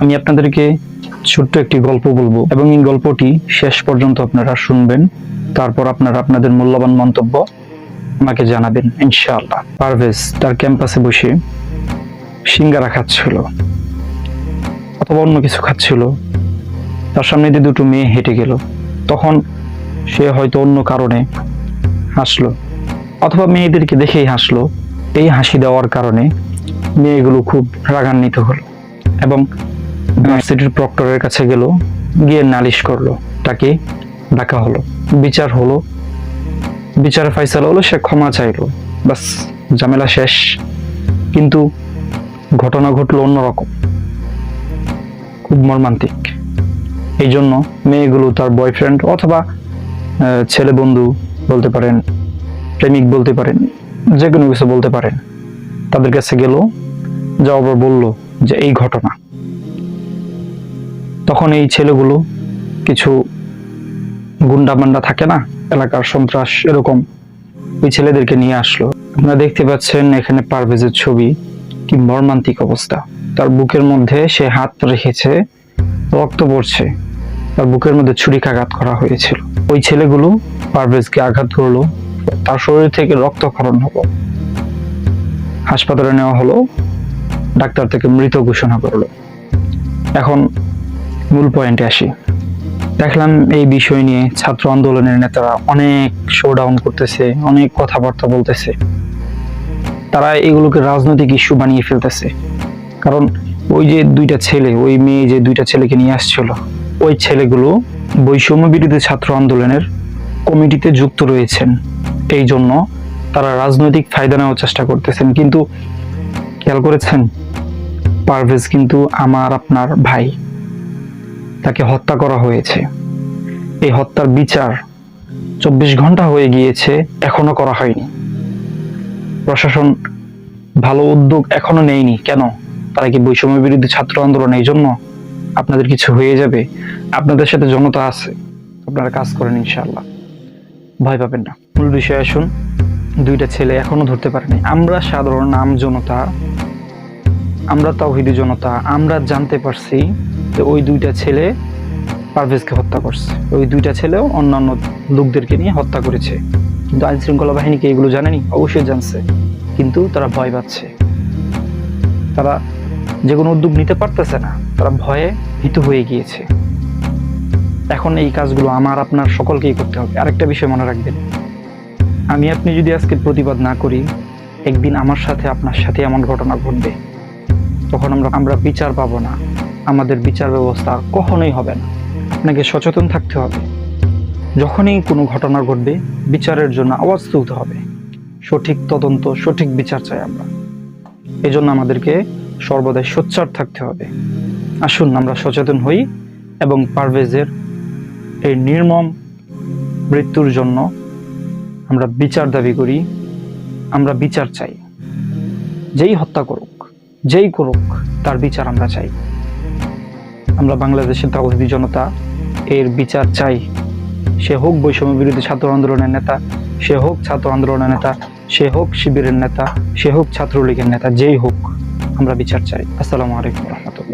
আমি আপনাদেরকে ছোট্ট একটি গল্প বলব এবং এই গল্পটি শেষ পর্যন্ত আপনারা শুনবেন। তারপর আপনারা আপনাদের মূল্যবান মন্তব্য আমাকে জানাবেন, ইনশাআল্লাহ। পারভেজ তার ক্যাম্পাসে বসে সিঙ্গারা খাচ্ছিল অথবা অন্য কিছু খাচ্ছিল। তার সামনে দিয়ে দুটো মেয়ে হেঁটে গেল। তখন সে হয়তো অন্য কারণে হাসলো অথবা মেয়েদেরকে দেখেই হাসলো। এই হাসি দেওয়ার কারণে মেয়েগুলো খুব রাগান্বিত হলো এবং ইউনিভার্সিটির প্রক্টরের কাছে গেল, গিয়ে নালিশ করল, তাকে ডাকা হলো। বিচার হলো, বিচারে ফাইসাল হলো, সে ক্ষমা চাইলো। বাস ঝামেলা শেষ। কিন্তু ঘটনা ঘটলো অন্যরকম, খুব মর্মান্তিক। এই জন্য মেয়েগুলো তার বয়ফ্রেন্ড অথবা ছেলে বন্ধু বলতে পারেন, প্রেমিক বলতে পারেন, যে কোনো কিছু বলতে পারেন। তাদের কাছে গেল পর বলল যে, এই ঘটনা। তখন এই ছেলেগুলো কিছু গুন্ডা মান্ডা থাকে না, এলাকার সন্ত্রাস এরকম, ওই ছেলেদেরকে নিয়ে আসলো। আপনারা দেখতে পাচ্ছেন এখানে পারভেজের ছবি, কি মর্মান্তিক অবস্থা। তার বুকের মধ্যে সে হাত রেখেছে, রক্ত পড়ছে, তার বুকের মধ্যে ছুরিকাঘাত করা হয়েছিল। ওই ছেলেগুলো পারভেজকে আঘাত করল তার শরীর থেকে রক্তক্ষরণ হলো। হাসপাতালে নেওয়া হলো, ডাক্তার থেকে মৃত ঘোষণা করল। এখন মূল পয়েন্টে আসি। দেখলাম এই বিষয় নিয়ে ছাত্র আন্দোলনের নেতারা অনেক শোডাউন করতেছে, অনেক কথাবার্তা বলতেছে। তারা এগুলোকে রাজনৈতিক ইস্যু বানিয়ে ফেলতেছে। কারণ ওই যে দুইটা ছেলে, ওই মেয়ে যে দুইটা ছেলেকে নিয়ে আসছিল, ওই ছেলেগুলো বৈষম্য বিরোধী ছাত্র আন্দোলনের কমিটিতে যুক্ত রয়েছেন। এই জন্য তারা রাজনৈতিক ফায়দা নেওয়ার চেষ্টা করতেছেন। কিন্তু খেয়াল করেছেন? পারভেজ কিন্তু আমার, আপনার ভাই। তাকে হত্যা করা হয়েছে। এই হত্যার বিচার চব্বিশ ঘণ্টা হয়ে গিয়েছে, এখনও করা হয়নি। প্রশাসন ভালো উদ্যোগ এখনও নেয়নি। কেন? তারা কি বৈষম্য বিরুদ্ধে ছাত্র আন্দোলন? এই জন্য আপনাদের কিছু হয়ে যাবে। আপনাদের সাথে জনতা আছে। আপনারা কাজ করেন ইনশাআল্লাহ। ভয় পাবেন না। মূল বিষয়ে আসুন। দুইটা ছেলে এখনও ধরতে পারেনি। আমরা সাধারণ নাম জনতা, আমরা তাওহিদি জনতা, আমরা জানতে পারছি যে ওই দুইটা ছেলে পারভেজকে হত্যা করছে। ওই দুইটা ছেলেও অন্যান্য লোকদেরকে নিয়ে হত্যা করেছে। কিন্তু আইন শৃঙ্খলা বাহিনীকে এগুলো জানেনি? অবশ্যই জানছে। কিন্তু তারা ভয় পাচ্ছে। তারা যে কোনো উদ্যোগ নিতে পারতেছে না। তারা ভয়ে ভীত হয়ে গিয়েছে। এখন এই কাজগুলো আমার, আপনার সকলকেই করতে হবে। আরেকটা বিষয় মনে রাখবেন। আমি আপনি যদি আজকে প্রতিবাদ না করি, একদিন আমার সাথে আপনার সাথে এমন ঘটনা ঘটবে। তখন আমরা আমরা বিচার পাবো না। আমাদের বিচার ব্যবস্থা কখনোই হবে না। আপনাকে সচেতন থাকতে হবে। যখনই কোনো ঘটনা ঘটবে, বিচারের জন্য আওয়াজ তুলতে হবে। সঠিক তদন্ত, সঠিক বিচার চাই আমরা। এই জন্য আমাদেরকে সর্বদাই সোচ্চার থাকতে হবে। আসুন আমরা সচেতন হই এবং পারভেজের এই নির্মম মৃত্যুর জন্য আমরা বিচার দাবি করি, আমরা বিচার চাই। যেই হত্যা করুক, যেই করুক, তার বিচার আমরা চাই। আমরা বাংলাদেশের তাওহিদি জনতা, এর বিচার চাই। সে হোক বৈষম্য বিরোধী ছাত্র আন্দোলনের নেতা, সে হোক ছাত্র আন্দোলনের নেতা, সে হোক শিবিরের নেতা, সে হোক ছাত্রলীগের নেতা, যেই হোক, আমরা বিচার চাই। আসসালামু আলাইকুম